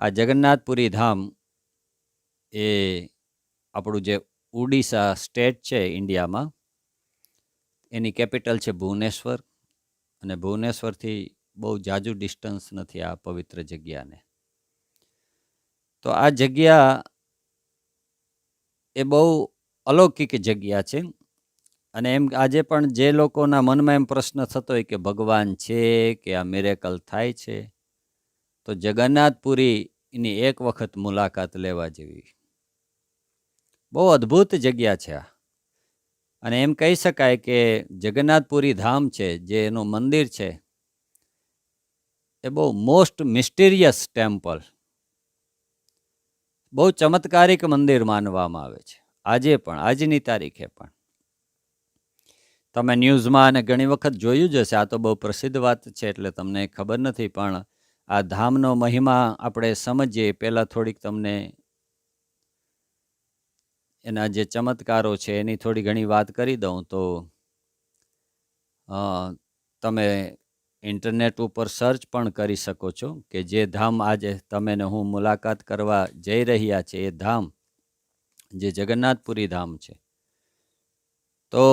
આ જગન્નાથપુરી ધામ એ આપણું જે ઉડીસા સ્ટેટ છે ઇન્ડિયામાં, એની કેપિટલ છે ભુવનેશ્વર અને ભુવનેશ્વરથી બહુ જાજુ ડિસ્ટન્સ નથી આ પવિત્ર જગ્યાને. તો આ જગ્યા એ બહુ અલૌકિક જગ્યા છે અને એમ આજે પણ જે લોકોના મનમાં એમ પ્રશ્ન થતો હોય કે ભગવાન છે, કે આ મિરેકલ થાય છે તો જગન્નાથપુરીની એક વખત મુલાકાત લેવા જેવી. બહુ અદ્ભુત જગ્યા છે આ. અને એમ કહી શકાય કે જગન્નાથપુરી ધામ છે, જે એનું મંદિર છે, એ બહુ મોસ્ટ મિસ્ટીરિયસ ટેમ્પલ. બહુ ચમત્કારિક મંદિર માનવામાં આવે છે. આજે પણ, આજની તારીખે પણ. તમે ન્યૂઝમાં અને ઘણી વખત જોયું જ હશે, આ તો બહુ પ્રસિદ્ધ વાત છે, એટલે તમને ખબર નથી, પણ આ ધામનો મહિમા આપણે સમજીએ. પહેલાં થોડીક તમને એના જે ચમત્કારો છે એની થોડી ઘણી વાત કરી દઉં તો તમે ઇન્ટરનેટ ઉપર સર્ચ પણ કરી શકો છો કે જે ધામ આજે તમે ને હું મુલાકાત કરવા જઈ રહ્યા છે, એ ધામ જે જગન્નાથપુરી ધામ છે. તો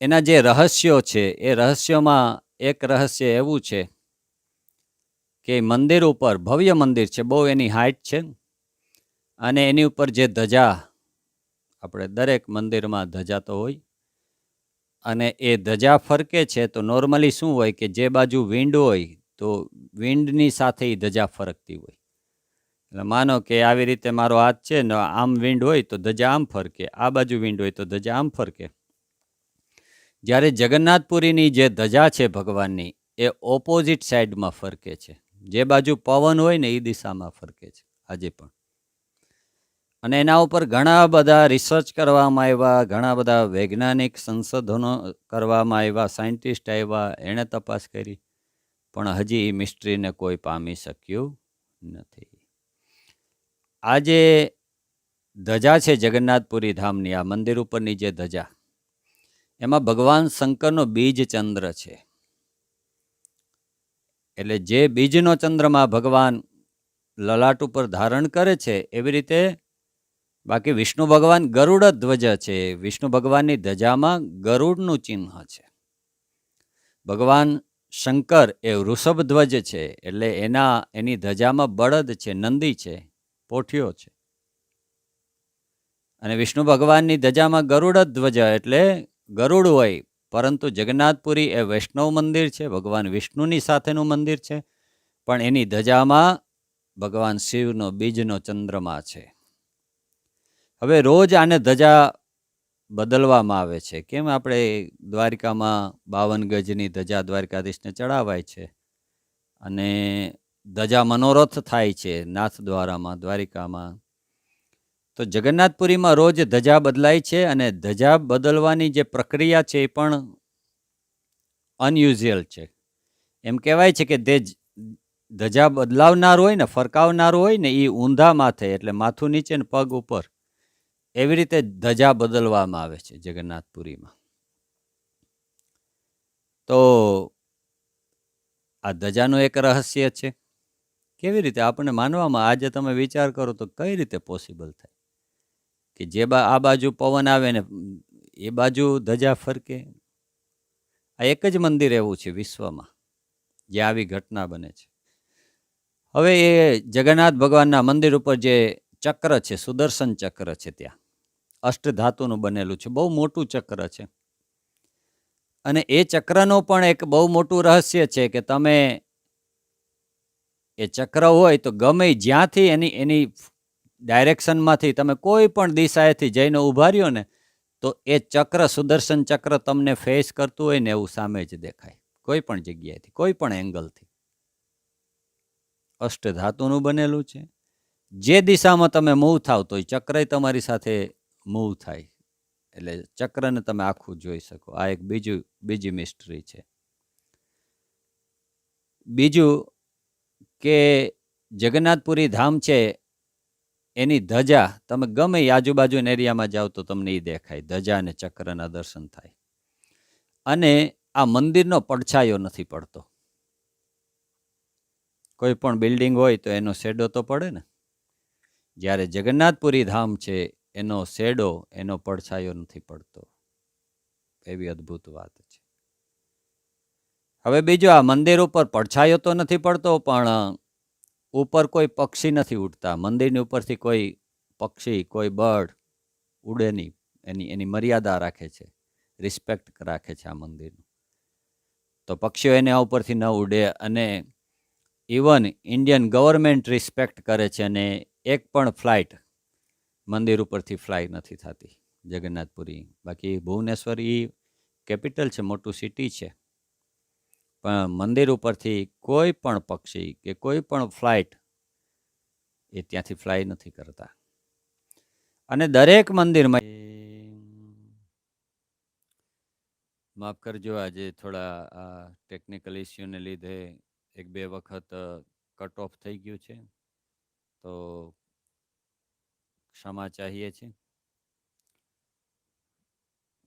એના જે રહસ્યો છે, એ રહસ્યોમાં એક રહસ્ય એવું છે કે મંદિર ઉપર, ભવ્ય મંદિર છે, બહુ એની હાઇટ છે. અને એની ઉપર જે ધજા, આપણે દરેક મંદિરમાં ધજા તો હોય. અને એ ધજા ફરકે છે તો નોર્મલી શું હોય કે જે બાજુ વિન્ડ હોય, તો વિન્ડની સાથે એ ધજા ફરકતી હોય. એટલે માનો કે આવી રીતે મારો હાથ છે, ને આમ વિન્ડ હોય તો ધજા આમ ફરકે, આ બાજુ વિન્ડ હોય તો ધજા આમ ફરકે. જ્યારે જગન્નાથપુરીની જે ધજા છે ભગવાનની, એ ઓપોઝિટ સાઈડમાં ફરકે છે. જે બાજુ પવન હોય ને એ દિશામાં ફરકે છે, આજે પણ. અને એના ઉપર ઘણા બધા રિસર્ચ કરવામાં આવ્યા, ઘણા બધા વૈજ્ઞાનિક સંશોધનો કરવામાં આવ્યા સાયન્ટિસ્ટ આવ્યા, એણે તપાસ કરી, પણ હજી એ મિસ્ટ્રીને કોઈ પામી શક્યું નથી. આજે ધજા છે જગન્નાથપુરી ધામની, આ મંદિર ઉપરની જે ધજા, એમાં ભગવાન શંકરનો બીજ ચંદ્ર છે. એટલે જે બીજનો ચંદ્રમાં ભગવાન લલાટ ઉપર ધારણ કરે છે, એવી રીતે બાકી વિષ્ણુ ભગવાન ગરુડ ધ્વજ છે. વિષ્ણુ ભગવાનની ધજામાં ગરુડનું ચિહ્ન છે. ભગવાન શંકર એ વૃષભ ધ્વજ છે, એટલે એના, એની ધજામાં બળદ છે, નંદી છે પોઠિયો છે. અને વિષ્ણુ ભગવાનની ધજામાં ગરુડ ધ્વજ, એટલે ગરુડ હોય પરંતુ જગન્નાથપુરી એ વૈષ્ણવ મંદિર છે, ભગવાન વિષ્ણુની સાથેનું મંદિર છે, પણ એની ધજામાં ભગવાન શિવનો બીજનો ચંદ્રમા છે. હવે રોજ આને ધજા બદલવામાં આવે છે. કેમ? આપણે દ્વારિકામાં બાવન ગજની ધજા દ્વારકાધીશને ચડાવાય છે અને ધજા મનોરથ થાય છે નાથ દ્વારામાં દ્વારિકામાં. તો જગન્નાથપુરીમાં રોજ ધજા બદલાય છે અને ધજા બદલવાની જે પ્રક્રિયા છે એ પણ અનયુઝ્યુઅલ છે. એમ કહેવાય છે કે તે ધજા બદલાવનાર હોય ને, ફરકાવનાર હોય ને, એ ઊંધા માથે એટલે માથું નીચે ને પગ ઉપર એવી રીતે ધજા બદલવામાં આવે છે જગન્નાથપુરીમાં. તો આ ધજાનું એક રહસ્ય છે. કેવી રીતે? આપણને માનવામાં, આજે તમે વિચાર કરો તો કઈ રીતે પોસિબલ થાય? કે જે બા, આ બાજુ પવન આવે ને, એ બાજુ ધજા ફરકે. આ એક જ મંદિર એવું છે વિશ્વમાં, જે આવી ઘટના બને છે. હવે એ જગન્નાથ ભગવાનના મંદિર ઉપર જે ચક્ર છે, સુદર્શન ચક્ર છે ત્યાં, અષ્ટધાતુનું બનેલું છે, બહુ મોટું ચક્ર છે. અને એ ચક્રનું પણ એક બહુ મોટું રહસ્ય છે કે તમે એ ચક્ર હોય તો ગમે જ્યાંથી એની એની ડાયરેક્શનમાંથી તમે કોઈ પણ દિશાએથી જઈને ઊભા રહ્યો ને, તો એ ચક્ર, સુદર્શન ચક્ર તમને ફેસ કરતું હોય ને એવું સામે જ દેખાય. કોઈ પણ જગ્યાએથી, કોઈ પણ એંગલથી અષ્ટધાતુનું બનેલું છે. જે દિશામાં તમે મૂવ થાવ તો એ ચક્ર તમારી સાથે મૂવ થાય. એટલે ચક્રને તમે આખું જોઈ શકો. આ એક બીજું, બીજી મિસ્ટ્રી છે. બીજું કે જગન્નાથપુરી ધામ છે એની ધજા, તમે ગમે આજુબાજુના એરિયામાં જાઓ તો તમને એ દેખાય. ધજા અને ચક્રના દર્શન થાય. અને આ મંદિરનો પડછાયો નથી પડતો. કોઈ પણ બિલ્ડિંગ હોય તો એનો શેડો તો પડે ને. જ્યારે જગન્નાથપુરી ધામ છે, એનો શેડો, એનો પડછાયો નથી પડતો. એવી અદ્ભુત વાત છે. હવે બીજો આ મંદિર ઉપર પડછાયો તો નથી પડતો, પણ ઉપર કોઈ પક્ષી નથી ઉડતા. મંદિરની ઉપરથી કોઈ પક્ષી, કોઈ બર્ડ ઉડે નહીં. એની એની મર્યાદા રાખે છે. રિસ્પેક્ટ રાખે છે આ મંદિરનું. તો પક્ષીઓ એના ઉપરથી ન ઉડે અને ઇવન ઇન્ડિયન ગવર્મેન્ટ રિસ્પેક્ટ કરે છે અને એક પણ ફ્લાઇટ મંદિર ઉપરથી ફ્લાય નથી થતી. જગન્નાથપુરી. બાકી ભુવનેશ્વર એ કેપિટલ છે, મોટું સિટી છે. મંદિર ઉપરથી કોઈ પણ પક્ષી કે કોઈ પણ ફ્લાઇટ એ ત્યાંથી ફ્લાય નથી કરતા. અને દરેક મંદિરમાં માફ કરજો, આજે થોડા આ ટેકનિકલ ઇસ્યુને લીધે એક બે વખત કટ ઓફ થઈ ગયું છે. તો ક્ષમા ચાહીએ છીએ.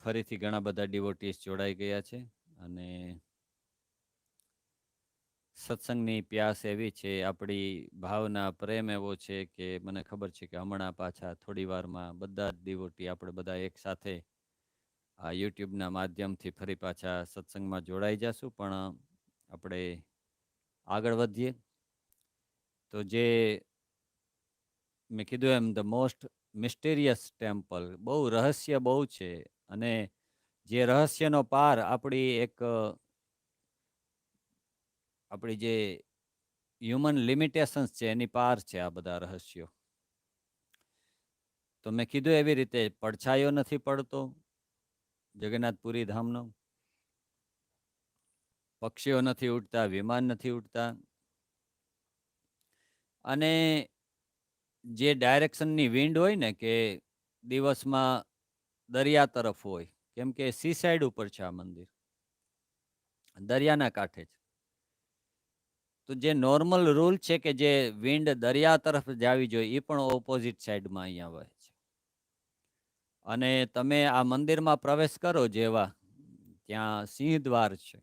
ફરીથી ઘણા બધા ડિવોટીસ જોડાઈ ગયા છે અને સત્સંગની પ્યાસ એવી છે, આપણી ભાવના, પ્રેમ એવો છે કે મને ખબર છે કે હમણાં પાછા થોડી વારમાં બધા જ દિવોટી આપણે બધા એક સાથે, આ યુટ્યુબના માધ્યમથી ફરી પાછા સત્સંગમાં જોડાઈ જશું. પણ આપણે આગળ વધીએ. તો જે મેં કીધું એમ ધ મોસ્ટ મિસ્ટેરિયસ ટેમ્પલ બહુ રહસ્ય બહુ છે. અને જે રહસ્યનો પાર આપણી એક આપણી જે હ્યુમન લિમિટેશન્સ છે, એની પાર છે આ બધા રહસ્યો. તો મેં કીધું એવી રીતે, પડછાયો નથી પડતો જગન્નાથપુરી ધામનો. પક્ષીઓ નથી ઉડતા, વિમાન નથી ઉડતા. અને જે ડાયરેક્શનની વિન્ડ હોય ને કે દિવસમાં દરિયા તરફ હોય, કેમ કે સી સાઈડ ઉપર છે આ મંદિર. દરિયાના કાંઠે છે તો જે નોર્મલ રૂલ છે કે જે વિન્ડ દરિયા તરફ જાવી જોઈએ એ પણ ઓપોઝિટ સાઈડમાં અહીંયા વહે છે. અને તમે આ મંદિરમાં પ્રવેશ કરો જેવા, ત્યાં સિંહ દ્વાર છે.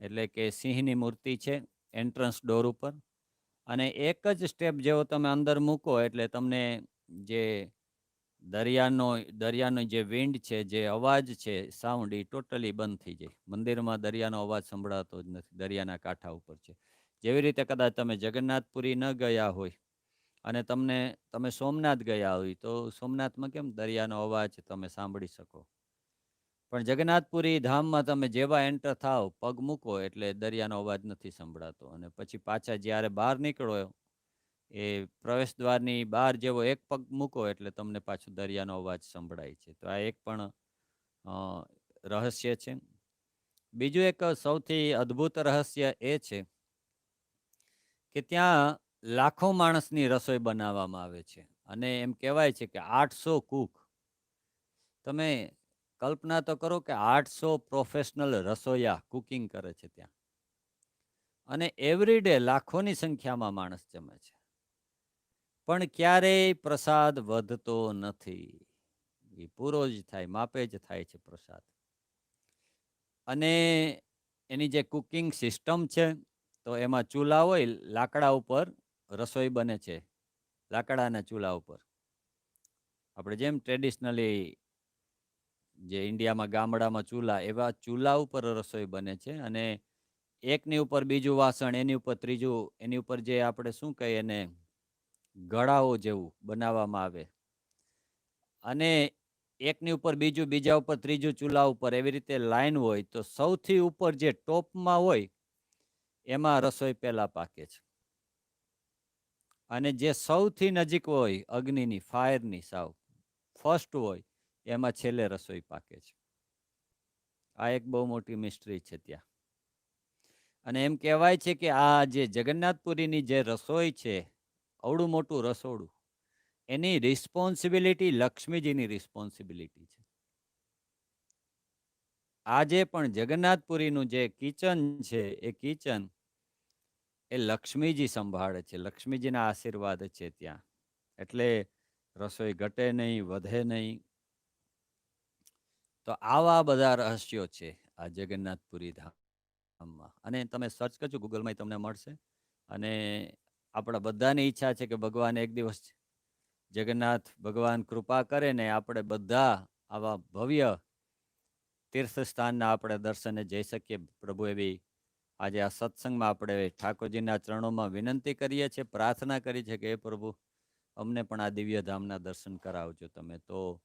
એટલે કે સિંહની મૂર્તિ છે એન્ટ્રન્સ ડોર ઉપર. અને એક જ સ્ટેપ જેવો તમે અંદર મૂકો, એટલે તમને જે દરિયાનો દરિયાનો જે વિન્ડ છે, જે અવાજ છે સાઉન્ડ એ ટોટલી બંધ થઈ જાય. મંદિરમાં દરિયાનો અવાજ સંભળાતો જ નથી, દરિયાના કાંઠા ઉપર છે. જેવી રીતે કદાચ તમે જગન્નાથપુરી ન ગયા હોય અને તમને, તમે સોમનાથ ગયા હોય, તો સોમનાથમાં કેમ દરિયાનો અવાજ તમે સાંભળી શકો? પણ જગન્નાથપુરી ધામમાં તમે જેવા એન્ટર થાવ, પગ મૂકો એટલે દરિયાનો અવાજ નથી સંભળાતો. અને પછી પાછા જ્યારે બહાર નીકળો, એ પ્રવેશ દ્વારની બહાર જેવો એક પગ મૂકો એટલે તમને પાછું દરિયાનો અવાજ સંભળાય છે. તો આ એક પણ રહસ્ય છે. બીજું એક સૌથી અદ્ભુત રહસ્ય એ છે કે ત્યાં લાખો માણસની રસોઈ બનાવવામાં આવે છે. અને એમ કહેવાય છે કે આઠસો કુક. તમે કલ્પના તો કરો કે આઠસો પ્રોફેશનલ રસોઈયા કુકિંગ કરે છે ત્યાં. અને એવરીડે લાખોની સંખ્યામાં માણસ જમે છે. પણ ક્યારેય પ્રસાદ વધતો નથી. એ પૂરો જ થાય, માપે જ થાય છે પ્રસાદ. અને એની જે કુકિંગ સિસ્ટમ છે તો એમાં ચૂલા હોય, લાકડા ઉપર રસોઈ બને છે. લાકડાના ચૂલા ઉપર. આપણે જેમ ટ્રેડિશનલી જે ઇન્ડિયામાં ગામડામાં ચૂલા, એવા ચૂલા ઉપર રસોઈ બને છે અને એકની ઉપર બીજું વાસણ, એની ઉપર ત્રીજું, એની ઉપર જે આપણે શું કહીએ એને, ગળાઓ જેવું બનાવવામાં આવે. અને એકની ઉપર બીજું, બીજા ઉપર ત્રીજું ચૂલા ઉપર એવી રીતે લાઈન હોય તો સૌથી ઉપર જે ટોપમાં હોય એમાં રસોઈ પહેલાં પાકે છે. અને જે સૌથી નજીક હોય, અગ્નિની, ફાયરની સાવ ફર્સ્ટ હોય, એમાં છેલ્લે રસોઈ પાકે છે. આ એક બહુ મોટી મિસ્ટ્રી છે ત્યાં. અને એમ કહેવાય છે કે આ જે જગન્નાથપુરીની જે રસોઈ છે અવડું મોટું રસોડું, એની રિસ્પોન્સિબિલિટી લક્ષ્મીજીની રિસ્પોન્સિબિલિટી છે. આજે પણ જગન્નાથપુરીનું જે કિચન છે, એ કિચન એ લક્ષ્મીજી સંભાળે છે. લક્ષ્મીજીના આશીર્વાદ છે ત્યાં. એટલે રસોઈ ઘટે નહીં, વધે નહીં. તો આવા બધા રહસ્યો છે આ જગન્નાથપુરી ધામમાં. અને તમે સર્ચ કરજો ગૂગલમાં તમને મળશે. અને આપણા બધાની ઈચ્છા છે કે ભગવાન એક દિવસ જગન્નાથ ભગવાન કૃપા કરે ને આપણે બધા આવા ભવ્ય તીર્થ સ્થાનના આપણે દર્શને જઈ શકીએ. પ્રભુ એવી આજે આ સત્સંગમાં આપણે ઠાકોરજીના ચરણોમાં વિનંતી કરીએ છીએ, પ્રાર્થના કરી છે કે એ પ્રભુ, અમને પણ આ દિવ્ય ધામના દર્શન કરાવજો તમે. તો